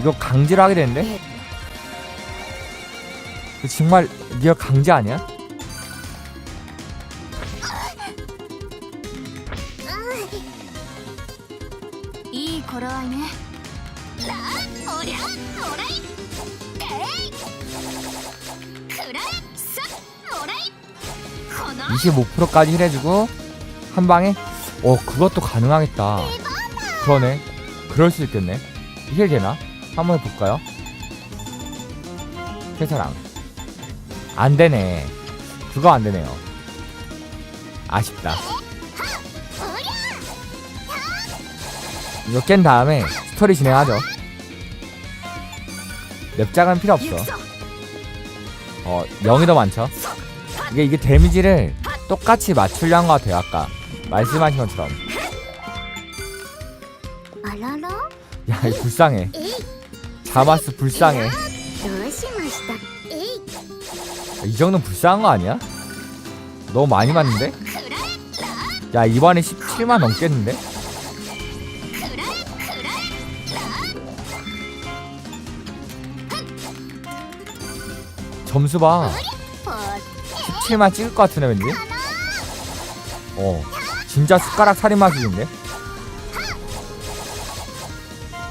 이거 강제로 하게 되는데? 정말 네가 강제 아니야? 25%까지 해주고 한 방에? 어 그것도 가능하겠다. 그러네. 그럴 수 있겠네. 이게 되나? 한번 해볼까요? 회사랑 안 되네. 그거 안 되네요. 아쉽다. 이거 깬 다음에 스토리 진행하죠. 맵장은 필요 없어. 어, 0이 더 많죠? 이게, 이게 데미지를 똑같이 맞추려 한 것 같아요, 아까. 말씀하신 것처럼. 야, 불쌍해. 다마스 불쌍해. 이 정도는 불쌍한 거 아니야? 너무 많이 맞는데? 야 이번에 17만 넘겠는데? 점수 봐 17만 찍을 것 같은데 왠지? 어 진짜 숟가락 살인마술인데? 야,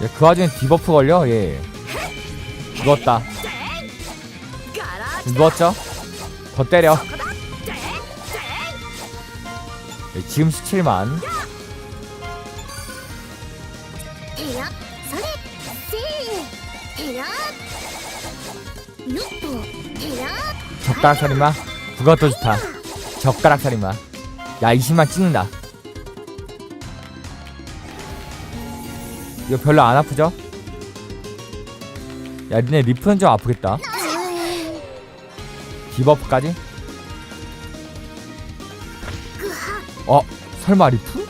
예, 그 와중에 디버프 걸려? 예 누웠다. 누웠죠? 더 때려. 네, 지금 17만. 젓가락 살인마? 그것도 좋다. 젓가락 살인마. 야 20만 찍는다. 이거 별로 안 아프죠? 야 니네 리프는 좀 아프겠다 디버프까지? 어? 설마 리프?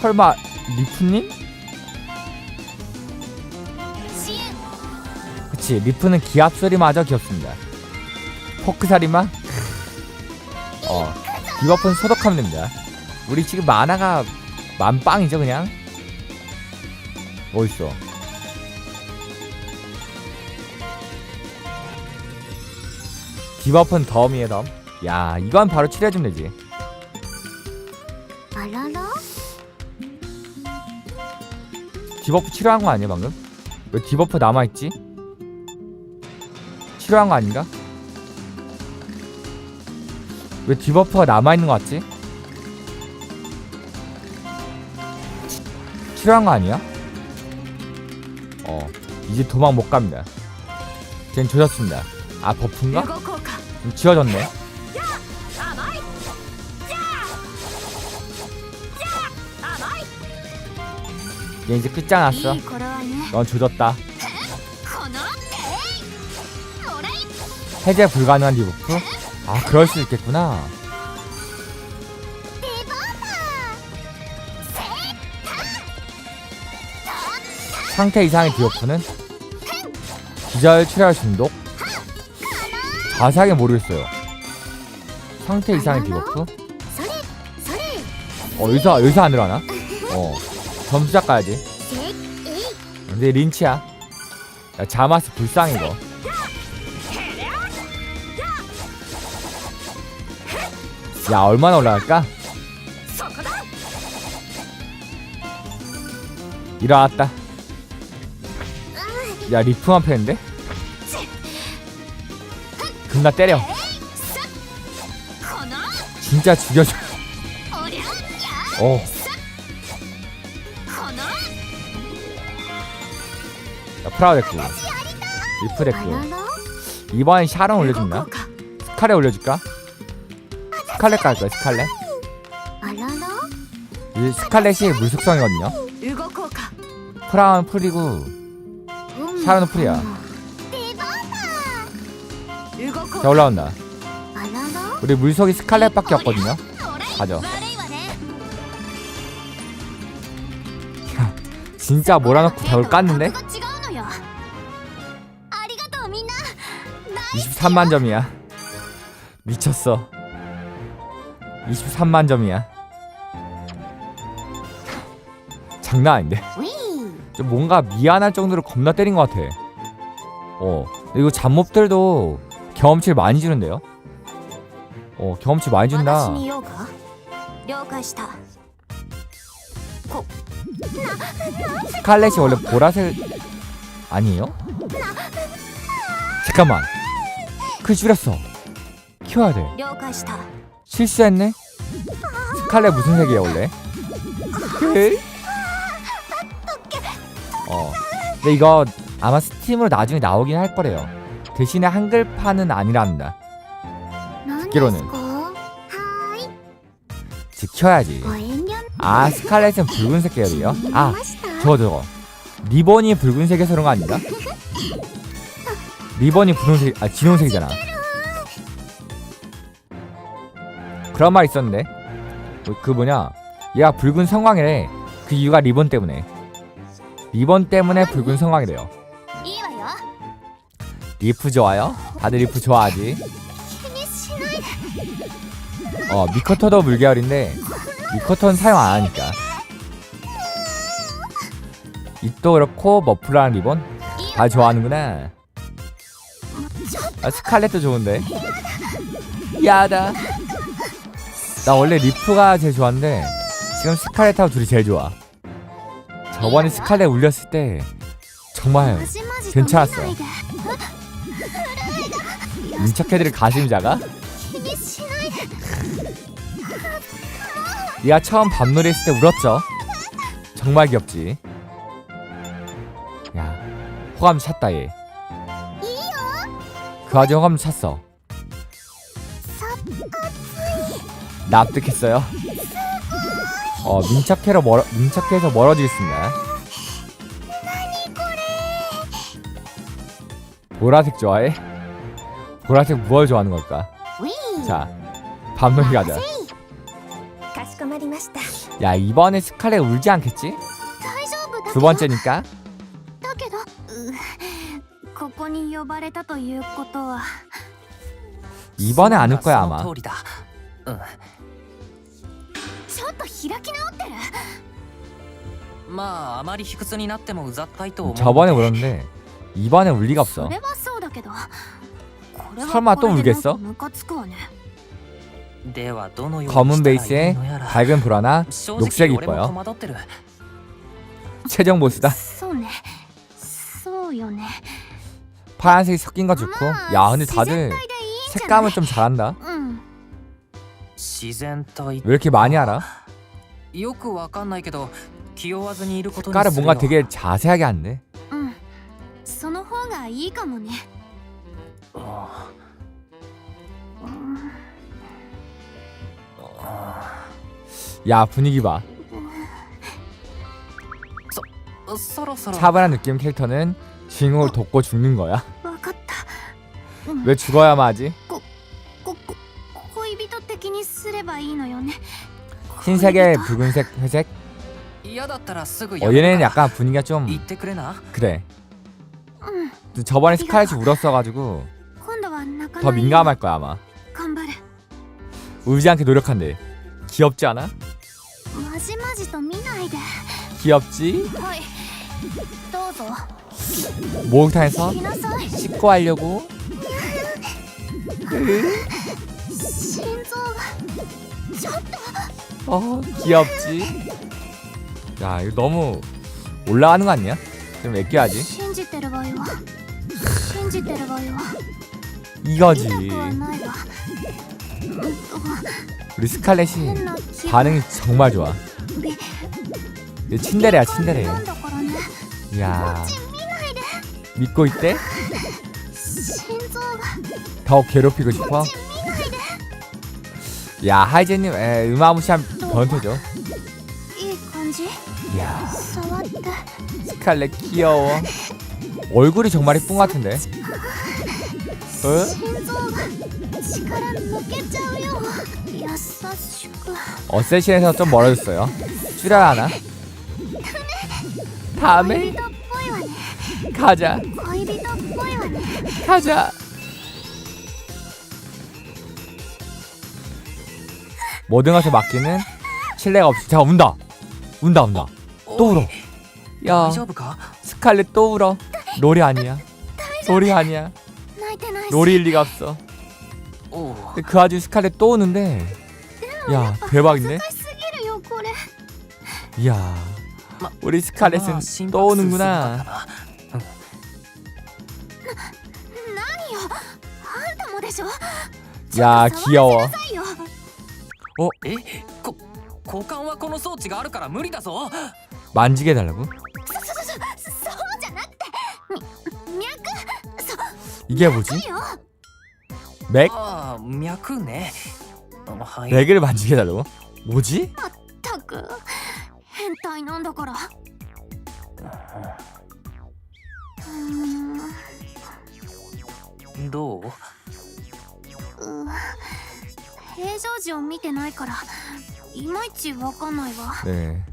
설마 리프님? 그치 리프는 기합소리마저 귀엽습니다 포크살이만? 어 디버프는 소독하면 됩니다 우리 지금 만화가 만빵이죠 그냥 멋있어 디버프는 덤이에요 덤. 야 이건 바로 칠해주면 되지. 알라라? 디버프 치료한 거 아니야 방금? 왜 디버프 남아있지? 치료한 거 아닌가? 왜 디버프가 남아있는 거 같지? 치료한 거 아니야? 어 이제 도망 못 갑니다 그냥 조졌습니다 아 버프인가? 지워졌네. 얘 이제 끝장났어. 넌 조졌다. 해제 불가능한 디버프? 아 그럴 수 있겠구나. 상태 이상의 디버프는 기절 출혈 중독. 자세하게 모르겠어요 상태 이상의 디버프? 어 여기서 여기서 안 들어가나? 어 점수 작가야지. 근데 린치야 야 자마스 불쌍해 이거 야 얼마나 올라갈까? 일어났다 야 리프만 패는데? 존나 때려. 진짜 죽여줘. 어. 자 프라우데쿠 리프데쿠 이번엔 샤론 올려준다 스칼렛 올려줄까? 스칼렛 갈 거야 스칼렛. 이 스칼렛이 물속성이거든요. 프라운 풀이고 샤론 풀이야. 자 올라온다. 우리 물속이 스칼렛밖에 없거든요. 가죠. 진짜 몰아넣고 벽을 깠는데? 23만 점이야. 미쳤어. 23만 점이야. 장난 아닌데? 좀 뭔가 미안할 정도로 겁나 때린 것 같아. 어 이거 잡몹들도 경험치를 많이 주는데요. 어, 경험치 많이 준다. 칼렛이 원래 보라색 아니에요? 잠깐만. 그 줄였어. 키워야 돼. 실수했네. 칼렛 무슨 색이야 원래? 어. 근데 이거 아마 스팀으로 나중에 나오긴 할 거래요. 대신에 한글판은 아니란다. 듣기로는 지켜야지. 아 스칼렛은 붉은색 계열이요? 아 저거 저거 리본이 붉은색에서 그런 거 아닌가? 리본이 분홍색 아 진홍색이잖아. 그런 말 있었는데 그, 그 뭐냐 얘가 붉은 성광이래 그 이유가 리본 때문에 리본 때문에 붉은 성광이래요 리프 좋아요? 다들 리프 좋아하지? 어 미커터도 물계열인데 미커터는 사용 안 하니까. 입도 그렇고 머플러랑 리본 다 좋아하는구나. 아 스칼렛도 좋은데. 야다. 나 원래 리프가 제일 좋았는데 지금 스칼렛하고 둘이 제일 좋아. 저번에 스칼렛 울렸을 때 정말 괜찮았어. 민척해들 가심자가? 니가 처음 밤놀이 했을 때 울었죠 정말 귀엽지 야 호감 샀다 얘 그 와중에 호감 샀어. 납득했어요 어 민착해로 멀어 민착해서 멀어지겠습니다 보라색 좋아해? 보라색 무얼 좋아하는 걸까? 자, 밤놀이 가자. 야 이번에 스칼렛 울지 않겠지? 두 번째니까. 이번에 안 올 거야 아마. 저번에 울었는데 이번에 울 리가 없어. 설마 또 これでなんか 울겠어? ムカつくわねではどのように 검은 したらいい 베이스에 のやら 밝은 보라나 正 녹색이 直俺も 이뻐요 戸惑ってる 최종 보스다 そうねそうよね 파란색이 섞인 거 좋고 まあ 야 근데 自 다들 然体でいいんじゃない 색감을 좀 잘한다 うん自然体 왜 이렇게 많이 알아? よくわかんないけど気負わずにいることに 깔을 する 뭔가 よ 되게 자세하게 한대 うんその方がいいかもねあうんあ 야 분위기 봐 そろそろ 차분한 느낌 캐릭터는 주인공을 돕고 죽는 거야 わかったうん 왜 죽어야만 하지? ここ恋人的にすればいいのよね 흰색에 恋人 붉은색 회색 嫌だったらすぐ 어 やめる 얘네는 から 약간 분위기가 좀 言ってくれな 그래 うん 저번에 스칼렛이 울었어가지고 今度は泣か 더 민감할 거야 아마. 울지 않게 노력한대. 귀엽지 않아? 귀엽지? 목욕탕에서 씻고 하려고. 어 귀엽지? 야 이거 너무 올라가는 거 아니야? 좀 아껴야지. 이거지. 우리 스칼렛이 반응이 정말 좋아. 친데레야 친데레. 야 믿고 있대? 더 괴롭히고 싶어? 야 하이제님 에, 음아무시한 변태죠. 야 스칼렛 귀여워. 얼굴이 정말 이쁜 같은데. 心臓が力抜けちゃうよ優しく 어쌔신에서 좀 멀어졌어요 줄여야 하나? 다음에 恋人っぽいわね 가자 恋人っぽいわね 가자 모든 것에 맡기는 신뢰가 없이 자 운다 운다 운다 또 울어 야 大丈夫か 스칼렛 또 울어 롤이 아니야 롤이 아니야 노릴 리가 없어. 그 와중에 스칼렛 또 오는데 야 대박이네. 야 우리 스칼렛은 또 오는구나. 야 귀여워. 어? 만지게 달라고? 이게 뭐지? よ 맥? ああ脈ねはい 맥을 만지게 해달라고? 뭐지? ったく変態なんだからうーんどうう平常時を見てないからいまいちわかんないわ 네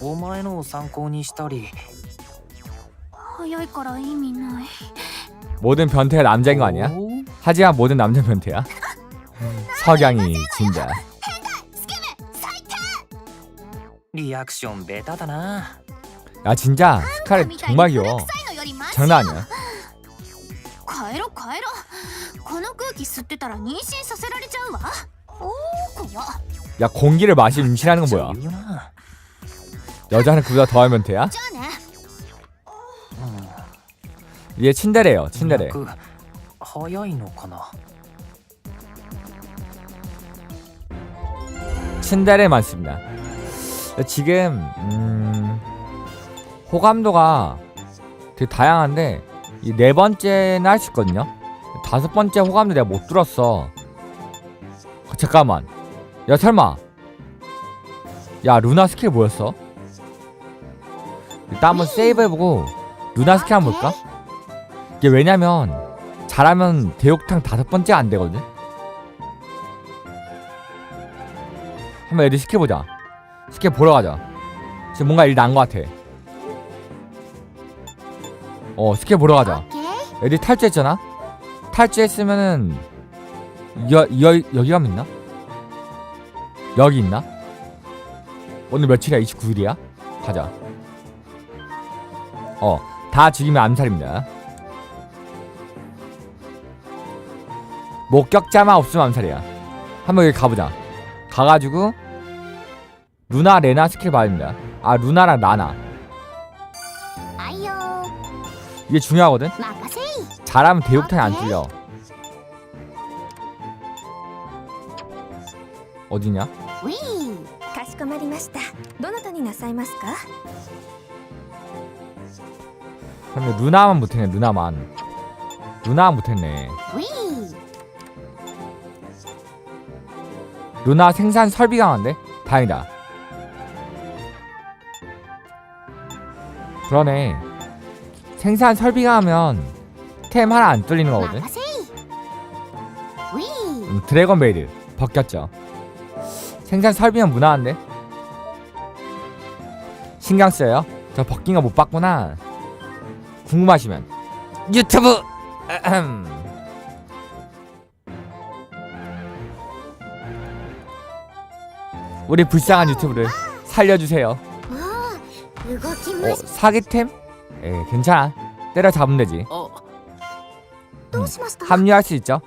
お前のを参考にしたり早いから意味ない 모든 변태가 남자인 거 아니야? おう 하지만 모든 남자 변태야 석양이 진짜 リアクションベタだな 야 진짜 스칼렛 みたい 정말 に古 귀여워 臭いのよりマシ 장난 아니야 帰ろ帰ろこの空気吸ってたら妊娠させられちゃうわおー怖っ 야 공기를 마시면 임신하는 건 뭐야 言うな 여자는 그보다 더한 변태야? じゃあね 얘 친데레요 친데레 脈早いのかな 친데레 많습니다 지금 음, 호감도가 되게 다양한데 이 네 번째는 할 수 있거든요 다섯 번째 호감도 내가 못 들었어 어, 잠깐만 야 설마 야 루나 스킬 뭐였어? 일단 한번 세이브 해보고 루나 스킬 한번 볼까? 이게 왜냐면 잘하면 대욕탕 다섯 번째 안 되거든. 한번 애들 시켜보자. 시켜 보러 가자. 지금 뭔가 일 난 것 같아. 어, 시켜 보러 가자. 애들 탈주했잖아. 탈주했으면은 여, 여 여기 가면 있나? 여기 있나? 오늘 며칠이야? 29일이야? 가자. 어, 다 죽이면 암살입니다. 목격자만 없으면 암살이야. 한번 여기 가보자. 가가지고 루나 레나 스킬 봐야 됩니다. 아 루나랑 나나 이게 중요하거든. 잘하면 대욕탕이 안 뚫려. 어디냐? 근데 루나만 못했네. 루나만. 루나 못했네. 루나 생산 설비 강한데? 다행이다. 그러네. 생산 설비 강하면 템 하나 안 뚫리는 거거든. 음, 드래곤 베이드 벗겼죠. 생산 설비면 무난한데? 신경 써요. 저 벗긴 거 못 봤구나. 궁금하시면 유튜브. 음. 우리 불쌍한 유튜브를 살려주세요. 어, 사기템? 예, 괜찮아. 때려잡으면 되지. 어, 음. 합류할 수 있죠.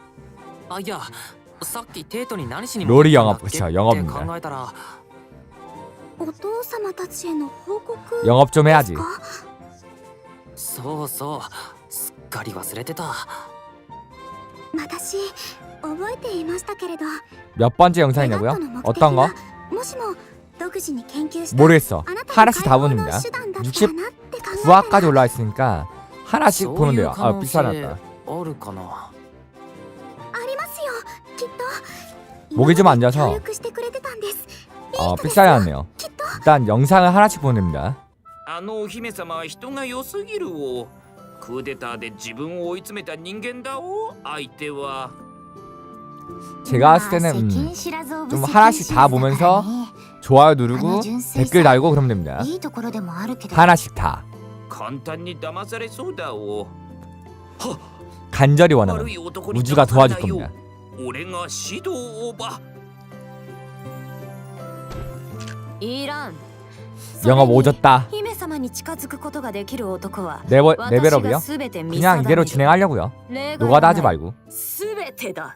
롤이 영업, 그쵸, 영업입니다. 영업 좀 해야지. 몇 번째 영상이냐고요? 어떤 거? はもしも独自に研究した 모르겠어 あなたの 하나씩 다 解放の 보냅니다 手段だったらなって考えた 9화까지 올라와 있으니까 하나씩 そう 보면 いう 돼요 可 아 能性 삐싸났다 あるかなありますよきっと 목이 좀 안 協 좋아서 力してくれてたんです 어 삐싸났네요 きっと 일단 영상을 하나씩 보냅니다 あのお姫様は人が良すぎるおクーデターで自分を追い詰めた人間だお相手は 제가 봤을 때는 음, 좀 하나씩 다 보면서 좋아요 누르고 댓글 달고 그러면 됩니다 いいところでもあるけど 하나씩 다 簡単に騙されそうだお 간절히 원하면 悪い男に 우주가 騙され 도와줄 ないよ 겁니다 俺が指導をばいらん 영업 오졌다 姫様に近づくことができる男は 레벨, 私 레벨업이요? が全て見 그냥 定 이대로 める 진행하려고요 例外 노가다 は 하지 ない 말고 全てだ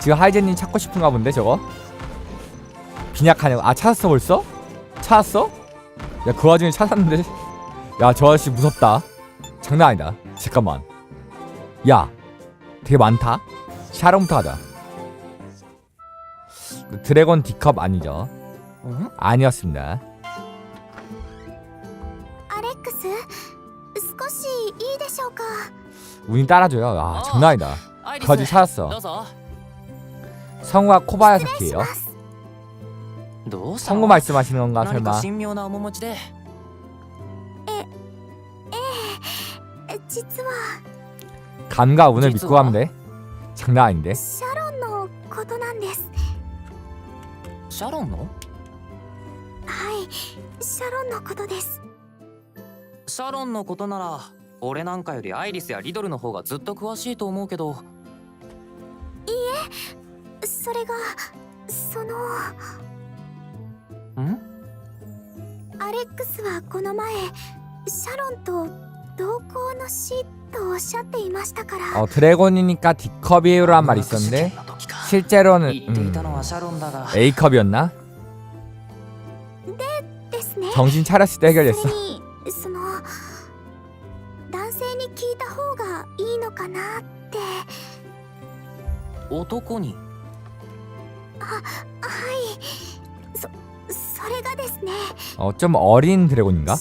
지금 하이젠님 찾고 싶은가 본데 저거? 빈약하냐고 아 찾았어 벌써? 찾았어? 야 그 와중에 찾았는데 야 저 아저씨 무섭다 장난 아니다 잠깐만 야 되게 많다 샤롬부터 하자 그 드래곤 D컵 아니죠 ん 아니었습니다 アレックス少しいいでしょうか 운이 따라줘요 아 장난 아니다 アイリ 그 와중에 ス 찾았어 どうぞ 성우가 失礼し 코바야사키예요 ますどうした 성우 の 말씀하시는 건가 何か 설마 神妙な面持ちでえ実は 감과 운을実 믿고 は 가면 돼 장난 아닌데 シャロンのことなんですシャロンのはいシャロンのことですシャロンのことなら俺なんかよりアイリスやリドルの方がずっと詳しいと思うけど それがそのんアレックスはこの前シャロンと同行の死とおっしゃっていましたから 어 드래곤이니까 D컵이에요라는 말이 事 있었는데 件の時か 실제로는 言っていたの 음, はシャロンだが A컵이었나? ですね 정신 차렸을 때 それ 해결됐어 にその男性に聞いた方がいいのかなって男に 어, 좀 어린 드래곤인가?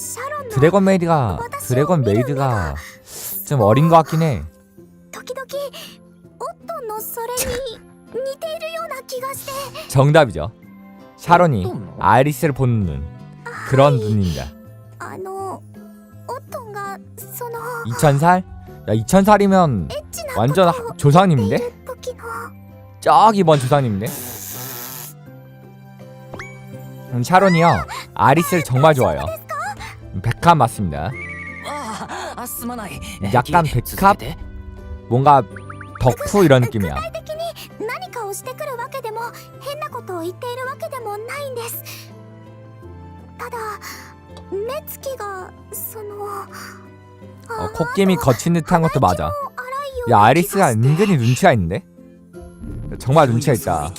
드래곤 메이드가 드래곤 메이드가 좀 어린 것 같긴 해. 정답이죠. 샤론이 아이리스를 보는 눈 그런 눈입니다. 2000살? 야 2000살이면 완전 하- 조상님인데? 저기 먼 조상님인데? 음, 샤론이요. 아리스를 정말 좋아요. 백합 맞습니다. 약간 백합? 뭔가 덕후 이런 느낌이야. 어, 콧김이 거친 듯한 것도 맞아. 야 아리스가 은근히 눈치가 있는데? 정말 눈치가 있다.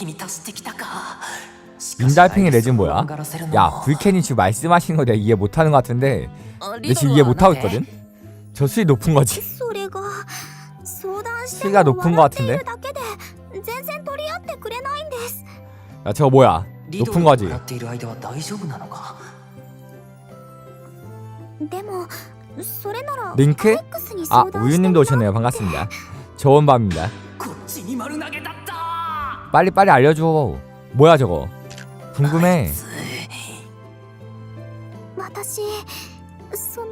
민달팽이 레진 뭐야? しかしアイリスを不安がらせるのも 야 불캔이 지금 말씀하시는 거 내가 이해 못하는 것 같은데 あ 내 지금 이해 リドルは 못하고 なんで 있거든? 저 수위 높은 거지 それが相談して 수위가 も 높은 것 笑ってい 같은데? るだけで全然取り合ってくれないんです 야 저거 뭐야 リドル 높은 が 거지 笑っている間は大丈夫なのかでもそれなら 링크? アレックスに 아 相談して 우유님도 みよう 오셨네요 반갑습니다 좋은 밤입니다 こっちに丸投げだった 빨리 빨리 알려줘 뭐야 저거 궁금해 つい私その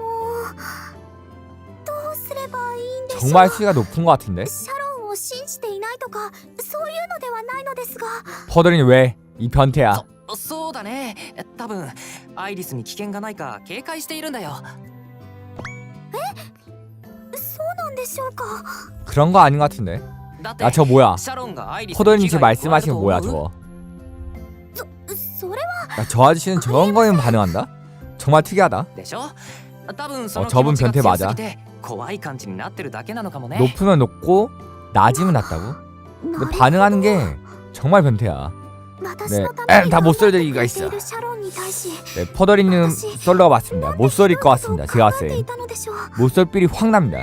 どうすればいいんでしょう 정말 수위가 높은 것 같은데 シャロンを信じていないとかそういうのではないのですが 퍼들이 왜이 변태야 そうだね多分アイリスに危険がないか警戒しているんだよそうなんでしょうか 그런 거 아닌 것 같은데 だって 야 저 뭐야 シャロンがアイリスに 포도님 危 지금 害を加える 말씀하신 と 거 뭐야 思う 저거 それは 야 저 아저씨는 저런 거에만 반응한다? 정말 특이하다 でしょ多分その 어 저분 気持ち 변태 が 맞아 強すぎて怖い感じになってるだけなのかもね 높으면 높고 낮으면 낮다고? なる 근데 ほど 반응하는 게 정말 변태야 私のた 네 めに 다 頑張 못쏠 って 얘기가 くれてい 있어 るシャロンに対し 네, 퍼더리님 솔로가 맞습니다 못쏠일 것 같습니다 제가 考え 봤을 てい 땐 たのでしょう 못쏠 필이 확 납니다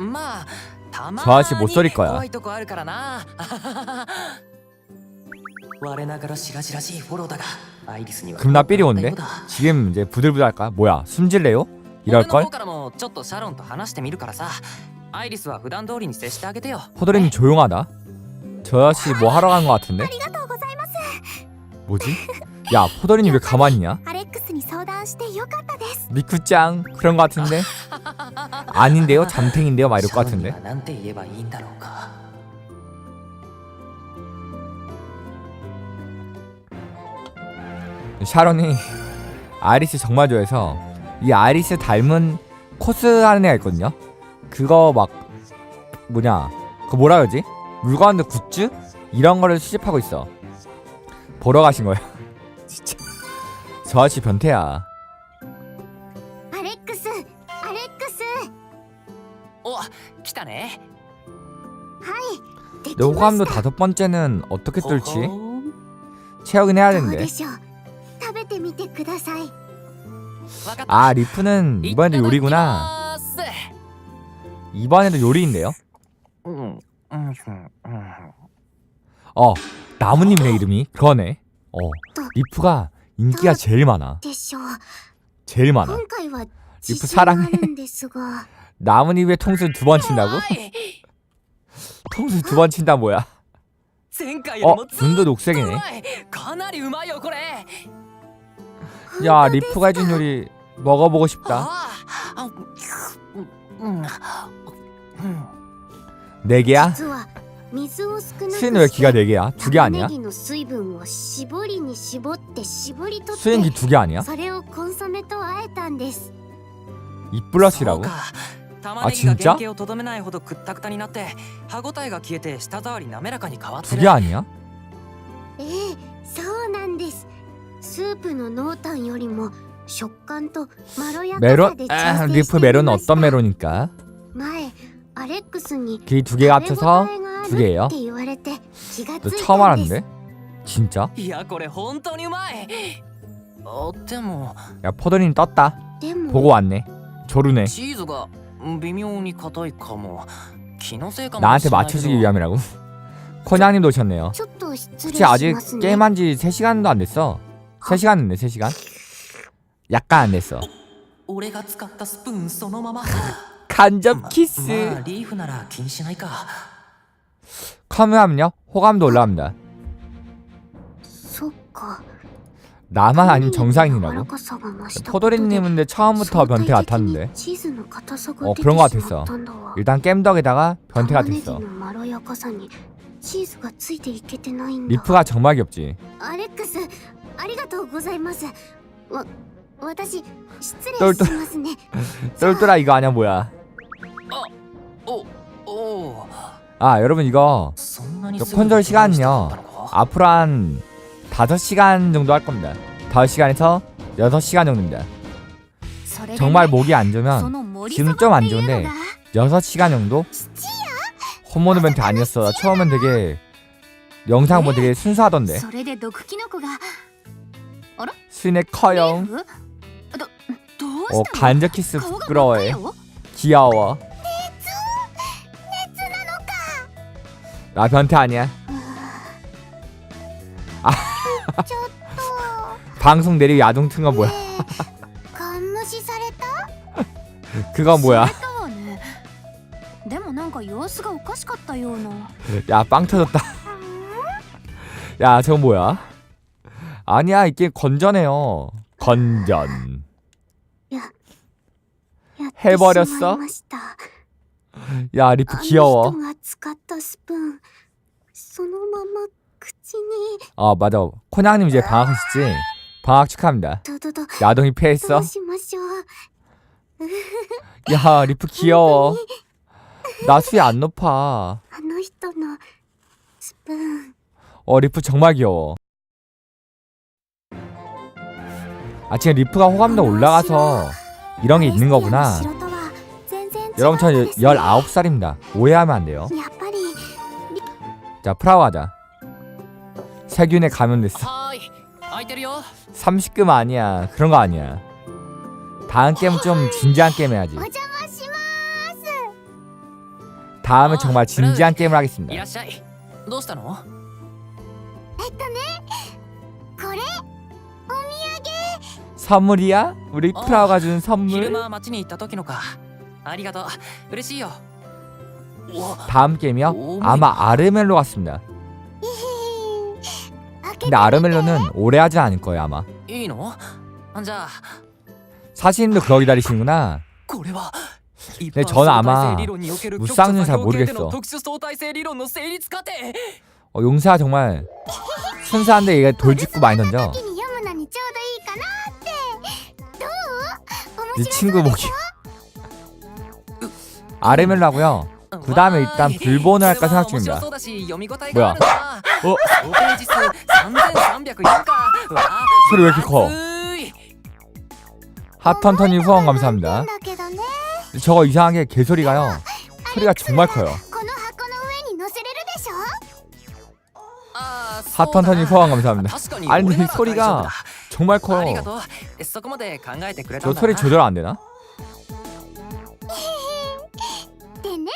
まあたま저 아저씨 못 쏠일 に 거야 怖いとこあるからな 我ながらしらじらしいフォローだがアイリスには 금나 삘이 よ 온대 うだ 지금 이제 부들부들할까? 뭐야 숨질래요? 俺の 이럴걸? 方からもちょっとシャロンと話してみるからさアイリスは普段通りに接してあげてよ 포더리님 조용하다 저 아저씨 뭐 하러 간 것 같은데? ありがとうございます 뭐지? 야 포더리님 왜 가만히 있냐? アレックスに相談 談してよかったです 미쿠짱 그런 거 같은데 아닌데요 잠탱인데요 막 이럴 것 シャオに 같은데 はなんて言えばいいんだろうか 샤론이 아리스 정말 좋아해서 이 아리스 닮은 코스 하는 애가 있거든요. 그거 막 뭐냐 그 뭐라 그러지? 물건들 굿즈 이런 거를 수집하고 있어. 보러 가신 거야. 진짜 저 아저씨 변태야. 아렉스, 아렉스. 어, 기다네. 하이. 호감도 다섯 번째는 어떻게 뚫지? 체육은 해야 되는데. てみてくださいわかった 아 리프는 이번에도 요리구나 いただきます 이번에도 요리인데요 うんうんうんうん 어 나무님이네 이름이 그러네 어 리프가 인기가 제일 많아 でしょう 제일 많아 今回は 리프 自信 사랑해 あるんですが 나무님의 통수 두 번 친다고? はい 통수 두 번 친다 뭐야 前回より 어 もずっと 눈도 う 녹색이네 야 리프가 해준 요리 먹어보고 싶다. 네 개야? 수인 왜 기가 네 개야? 두 개 아니야? 수인기 두 개 아니야? 입블러시라고? 아 진짜? 두 개 아니야? ええそうなんですスープの濃淡よりも食感とまろやかさ 메론? で調 아 整 리프 してみ 메론은 ました 어떤 메론일까? 前アレックスに 길이 두 개 食べ応 합쳐서 えがあ 두 る 개예요? って言われて気がつ 너 い 처음 たんです 알았는데? 진짜? いやこれ本当にうまいあでも 야 포도님 떴다 でも 보고 왔네 조르네 チーズが微妙に硬いかも気のせいかも 나한테 しれないけど 맞춰주기 위함이라고? 코냥님도 오셨네요 ちょっと失礼 혹시 아직 しますね 게임한 지 3시간도 안 됐어 3시간 했네 3시간? 약간 안 됐어 간접 키스. 카메라면요? 호감도 올라갑니다. 나만 아닌 정상인이라고? 포도리님은 처음부터 변태 같았는데. 어 그런 거 같았어. 일단 겜덕에다가 변태가 됐어. 리프가 정말 귀엽지. ありがとうございますわ私失礼どうぞしますね 똘똘아 이거 아냐 뭐야 おお 아 여러분 이거 そんなに 저 すぐ 콘솔 に手直し 시간은요 て買ったのか 앞으로 한 5시간 정도 할 겁니다 5시간에서 6시간 정도입니다 それでね 정말 목이 안 そ 좋으면 の森 지금 そ 좀 ば 안 っていうの 좋은데 が 6시간 정도? 홈모드 멘트 아니었어 나 처음엔 되게 영상 뭐 되게 순수하던데 어라? 스낵 커요. 어, 너, 어 간접 키스 부끄러워해. 귀여워. 나 변태 아니야. 아, 아. 방송 내리고 야동튼가 뭐야? 그거 뭐야? 야, 빵 터졌다. 야, 저거 뭐야? 아니야 이게 건전해요. 건전. 해버렸어? 야 리프 귀여워. 아 맞아. 코냥님 이제 방학하시지? 방학 축하합니다. 야동이 패했어 야 리프 귀여워. 나 수위 안 높아. 어 리프 정말 귀여워. 아 지금 리프가 호감도 올라가서 이런 게 있는 거구나 城とは全然違うんですね 여러분 저 19살입니다 오해하면 안 돼요 やっぱり 자 프라우 하자 세균에 감염됐어 はーい空いてるよ 30금 아니야 그런 거 아니야 다음 게임은 좀 진지한 게임 해야지 お邪魔します 다음에 아, 정말 진지한 게임을 い 하겠습니다 らっしゃいどうしたのえっとねこれ 선물이야? 우리 어, 프라우가 준 昼 선물? 間街に行った時のかありがとう嬉しいようわ 다음 게임이요? 오 아마 아르멜로 같습니다 開けて 근데 아르멜로는 오래 하진 않을 거예요 아마 いいの じゃあ 사시님도 그러 기다리시는구나 これは一 네 般 저는 相 아마 対性理論における 무쌍은 잘 局所作用系での 모르겠어 特殊相対性理論の成立過程 어, 용사 정말 순수한데 얘가 돌직구 많이 던져 네 친구 목이 아레멜라고요. 그 다음에 일단 불본을 할까 생각 중입니다. 뭐야? 어? 소리 왜 이렇게 커? 핫턴턴님 후원 감사합니다. 저거 이상하게 개소리가요. 소리가 정말 커요. 핫턴턴님 후원 감사합니다. 아니 소리가 정말 あ 커요 りがとうえそこまで考えてくれた 저 んだ 소리 な 조절 안 되나? でね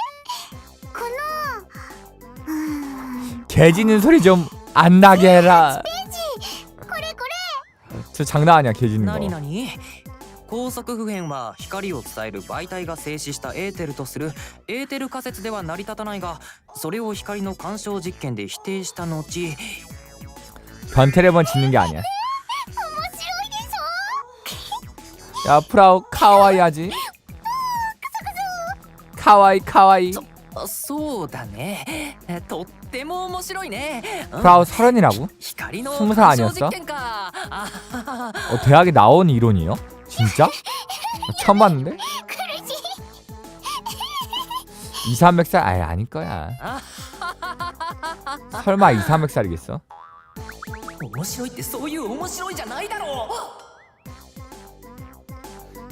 このうーん 개짖는 소리 좀 안 나게 해라 これこ 저 장난 아니야 개짖는 何 거 何高速普遍は光を伝える媒体が静止したエーテルとするエーテル仮説では成り立たないがそれを光の干渉実験で否定した後 변태를 번 짓는 게 아니야 야 프라우 카와이 하지 카와이 카와이 あそうだねえとっても面白いね、うん 프라우 서른이라고? 光の 스무 살 干渉 아니었어? 実験かあははは 어 대학에 나온 이론이에요? 진짜? 처음 봤는데? 苦しい 2, 300살? 아예 아닐 거야 설마 2, 300살이겠어? 面白いってそういう面白いじゃないだろ 이거 う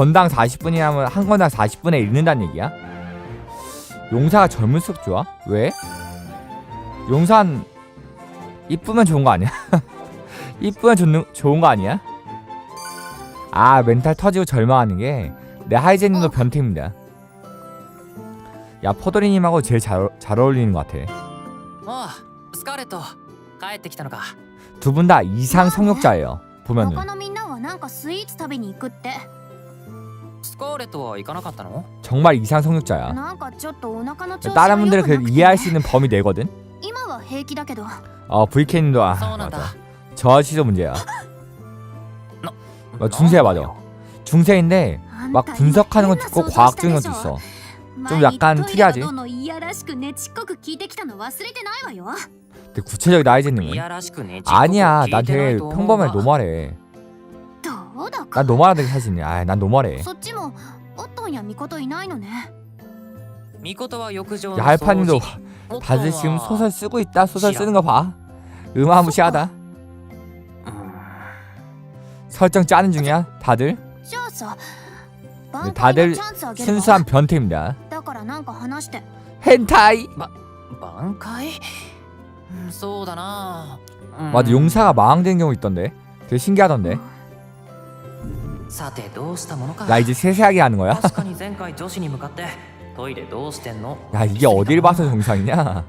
건당 40분이라면 한 건당 40분에 읽는다는 얘기야? 용사가 젊을수록 좋아? 왜? 용산 이쁘면 좋은 거 아니야? 이쁘면 좋는, 좋은 거 아니야? 아 멘탈 터지고 절망하는 게 내 하이제님도 변태입니다 야 포도리님하고 제일 잘, 잘 어울리는 것 같아 ああスカーレット帰ってきたのか 두 분 다 이상 성욕자예요 보면은 他のみんなはなんかスイーツ食べに行くって スカーレットは行かなかったの 정말 이상 성욕자야 なんかちょっとお腹の調子 다른 が良 분들은 くな 그 くて 이해할 수 있는 범위 내거든 今は平気だけど 어 VK님도 아 そうなんだ 맞아 저 아저씨도 문제야 나- 어, 중세야 맞아 나와요. 중세인데 あん 막 た 분석하는 거 今 듣고 変な 과학적인 想 것도 像したでしょ 있어 좀 약간 前に 특이하지? トイレのどのいやらしくねちっこく聞いてきたの忘れてないわよ 근데 구체적이다 하이제님은 いやらしくね 아니야 ちっこく聞 난 いてない 되게 と思う 평범해 が 노멀해 どうだか 난 노멀하다고 사실이야 아난 노멀해 そっちもオットンやミコトいないのねミコトは浴場 야 の 할파님도 掃除 다들 지금 オットンは 소설 쓰고 있다 소설 쓰는 거봐 음아무시하다 うん 설정 짜는 중이야 다들 じゃあさ 네 挽回 다들 のチャンスあげるわ 순수한 변태입니다 だからなんか話して 헨타이 挽回うんそうだなうん 맞아 용사가 망항되는 경우 있던데 되게 신기하던데 さてどうしたものか 야 이제 세세하게 하는 거야? 確かに前回女子に向かってトイレどうしてんの 야 이게 어딜 봐서 정상이냐?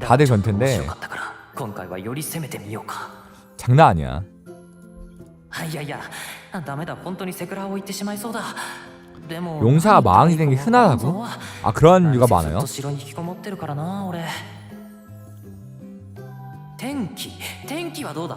다들 변태인데 面白かったから今回はより攻めてみようか 장난 아니야 いやいやダメだ本当にセクラを言ってしまいそうだでも 용사가 망항이 된 게 흔하다고? 아 그런 이유가 ずっ 많아요? と城に引きこもってるからな俺天気天気はどうだ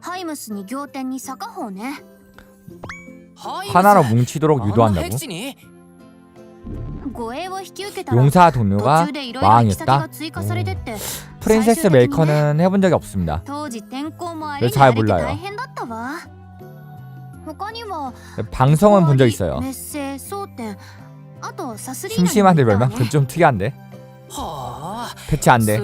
ハイムスに仰天に坂方ねハイ 하나로 ムス 뭉치도록 あんな 유도한다고? 僻地に護衛を引き受けたら 용사 途 동료가 中でいろいろ行き先が 망했다? 追加されてって、 프린세스 메이커는 해본 적이 없습니다 当時天候もあ 네 りに 잘 あれで 몰라요 大変だったわ 他には 방송은 본 적 있어요 メッセ争点あとサスリーナ 심심한데 にもいたわ 별명? 그건 좀 특이한데 はあ 패치 안돼